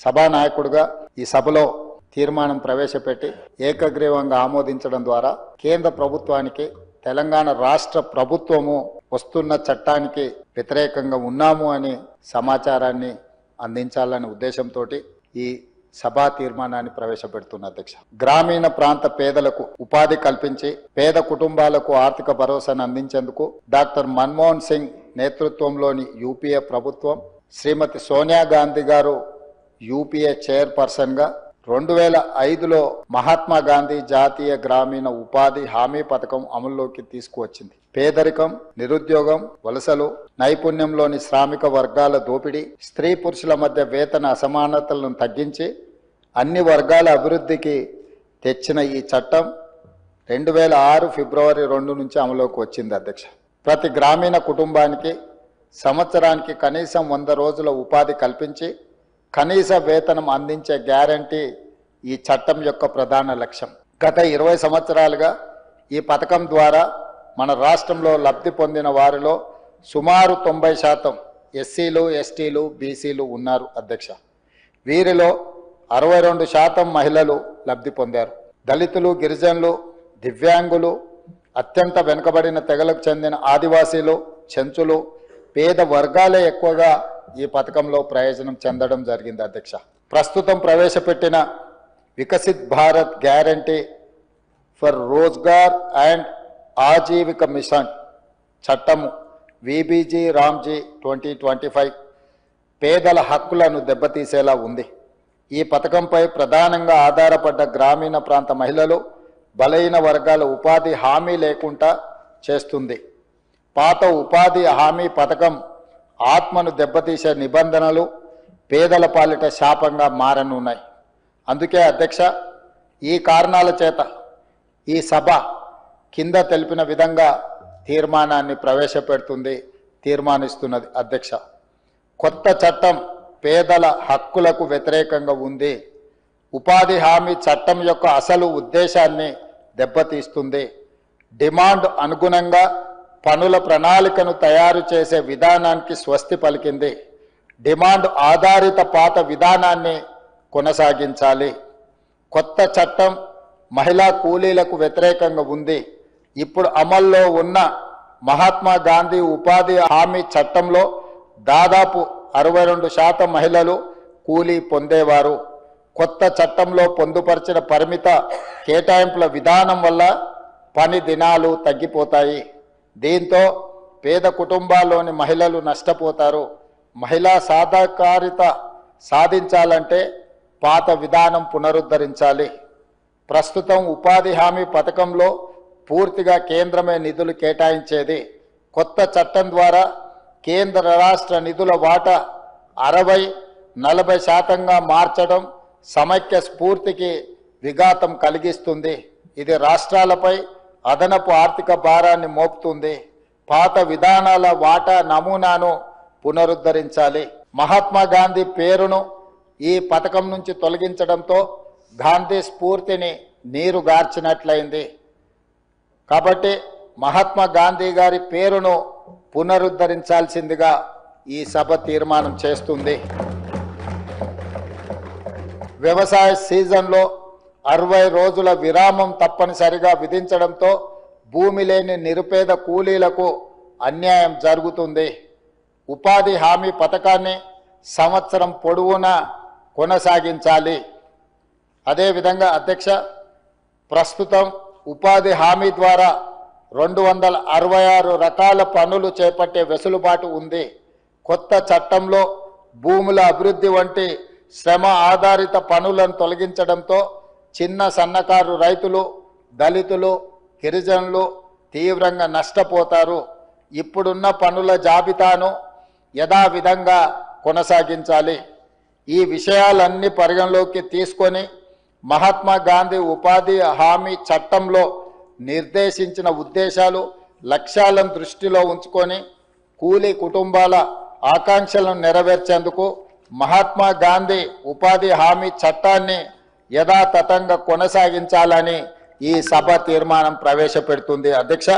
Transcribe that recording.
సభానాయకుడుగా ఈ సభలో తీర్మానం ప్రవేశపెట్టి ఏకగ్రీవంగా ఆమోదించడం ద్వారా కేంద్ర ప్రభుత్వానికి తెలంగాణ రాష్ట్ర ప్రభుత్వము వస్తున్న చట్టానికి వ్యతిరేకంగా ఉన్నాము అని సమాచారాన్ని అందించాలనే ఉద్దేశంతో ఈ సభా తీర్మానాన్ని ప్రవేశపెడుతున్న అధ్యక్ష. గ్రామీణ ప్రాంత పేదలకు ఉపాధి కల్పించి పేద కుటుంబాలకు ఆర్థిక భరోసాను అందించేందుకు డాక్టర్ మన్మోహన్ సింగ్ నేతృత్వంలోని యూపీఏ ప్రభుత్వం శ్రీమతి సోనియా గాంధీ గారు యూపీఏ చైర్పర్సన్గా రెండు వేల ఐదులో మహాత్మా గాంధీ జాతీయ గ్రామీణ ఉపాధి హామీ పథకం అమల్లోకి తీసుకువచ్చింది. పేదరికం నిరుద్యోగం వలసలు నైపుణ్యంలోని శ్రామిక వర్గాల దోపిడీ స్త్రీ పురుషుల మధ్య వేతన అసమానతలను తగ్గించి అన్ని వర్గాల అభివృద్ధికి తెచ్చిన ఈ చట్టం రెండు వేల ఆరు ఫిబ్రవరి రెండు నుంచి అమలులోకి వచ్చింది అధ్యక్ష. ప్రతి గ్రామీణ కుటుంబానికి సంవత్సరానికి కనీసం వంద రోజుల ఉపాధి కల్పించి కనీస వేతనం అందించే గ్యారంటీ ఈ చట్టం యొక్క ప్రధాన లక్ష్యం. గత ఇరవై సంవత్సరాలుగా ఈ పథకం ద్వారా మన రాష్ట్రంలో లబ్ధి పొందిన వారిలో సుమారు తొంభై శాతం ఎస్సీలు ఎస్టీలు బీసీలు ఉన్నారు అధ్యక్ష. వీరిలో అరవై రెండు శాతం మహిళలు లబ్ధి పొందారు. దళితులు గిరిజనులు దివ్యాంగులు అత్యంత వెనుకబడిన తెగలకు చెందిన ఆదివాసీలు చెంచులు పేద వర్గాలే ఎక్కువగా ఈ పథకంలో ప్రయోజనం చెందడం జరిగింది అధ్యక్ష. ప్రస్తుతం ప్రవేశపెట్టిన Viksit Bharat guarantee for Rozgar and Ajeevika mission చట్టము VBG RAM G twenty twenty five పేదల హక్కులను దెబ్బతీసేలా ఉంది. ఈ పథకంపై ప్రధానంగా ఆధారపడ్డ గ్రామీణ ప్రాంత మహిళలు బలహీన వర్గాల ఉపాధి హామీ లేకుండా చేస్తుంది. పాత ఉపాధి హామీ పథకం ఆత్మను దెబ్బతీసే నిబంధనలు పేదల పాలిట శాపంగా మారనున్నాయి అందుకే అధ్యక్ష ఈ కారణాల చేత ఈ సభ కింద తెలిపిన విధంగా తీర్మానాన్ని ప్రవేశపెడుతుంది తీర్మానిస్తున్నది అధ్యక్ష. కొత్త చట్టం పేదల హక్కులకు వ్యతిరేకంగా ఉంది. ఉపాధి హామీ చట్టం యొక్క అసలు ఉద్దేశాన్ని దెబ్బతీస్తుంది. డిమాండ్ అనుగుణంగా పనుల ప్రణాళికను తయారు చేసే విధానానికి స్వస్తి పలికింది. డిమాండ్ ఆధారిత పాత విధానాన్ని కొనసాగించాలి. కొత్త చట్టం మహిళా కూలీలకు వ్యతిరేకంగా ఉంది. ఇప్పుడు అమల్లో ఉన్న మహాత్మా గాంధీ ఉపాధి హామీ చట్టంలో దాదాపు అరవై రెండు శాతం మహిళలు కూలీ పొందేవారు. కొత్త చట్టంలో పొందుపరిచిన పరిమిత కేటాయింపుల విధానం వల్ల పని దినాలు తగ్గిపోతాయి. దీంతో పేద కుటుంబాల్లోని మహిళలు నష్టపోతారు. మహిళా సాధకారిత సాధించాలంటే పాత విధానం పునరుద్ధరించాలి. ప్రస్తుతం ఉపాధి హామీ పథకంలో పూర్తిగా కేంద్రమే నిధులు కేటాయించేది. కొత్త చట్టం ద్వారా కేంద్ర రాష్ట్ర నిధుల వాటా అరవై నలభై శాతంగా మార్చడం సమైక్య స్ఫూర్తికి విఘాతం కలిగిస్తుంది. ఇది రాష్ట్రాలపై అదనపు ఆర్థిక భారాన్ని మోపుతుంది. పాత విధానాల వాటా నమూనాను పునరుద్ధరించాలి. మహాత్మా గాంధీ పేరును ఈ పథకం నుంచి తొలగించడంతో గాంధీ స్ఫూర్తిని నీరు గార్చినట్లయింది. కాబట్టి మహాత్మా గాంధీ గారి పేరును పునరుద్ధరించాల్సిందిగా ఈ సభ తీర్మానం చేస్తుంది. వ్యవసాయ సీజన్లో అరవై రోజుల విరామం తప్పనిసరిగా విధించడంతో భూమి లేని నిరుపేద కూలీలకు అన్యాయం జరుగుతుంది. ఉపాధి హామీ పథకాన్ని సంవత్సరం పొడవునా కొనసాగించాలి. అదేవిధంగా అధ్యక్ష ప్రస్తుతం ఉపాధి హామీ ద్వారా రెండు వందల అరవై ఆరు రకాల పనులు చేపట్టే వెసులుబాటు ఉంది. కొత్త చట్టంలో భూముల అభివృద్ధి వంటి శ్రమ ఆధారిత పనులను తొలగించడంతో చిన్న సన్నకారు రైతులు దళితులు గిరిజనులు తీవ్రంగా నష్టపోతారు. ఇప్పుడున్న పనుల జాబితాను యథావిధంగా కొనసాగించాలి. ఈ విషయాలన్నీ పరిగణలోకి తీసుకొని మహాత్మా గాంధీ ఉపాధి హామీ చట్టంలో నిర్దేశించిన ఉద్దేశాలు లక్ష్యాలను దృష్టిలో ఉంచుకొని కూలీ కుటుంబాల ఆకాంక్షలను నెరవేర్చేందుకు మహాత్మా గాంధీ ఉపాధి హామీ చట్టాన్ని యథాతథంగా కొనసాగించాలని ఈ సభ తీర్మానం ప్రవేశపెడుతుంది. అధ్యక్ష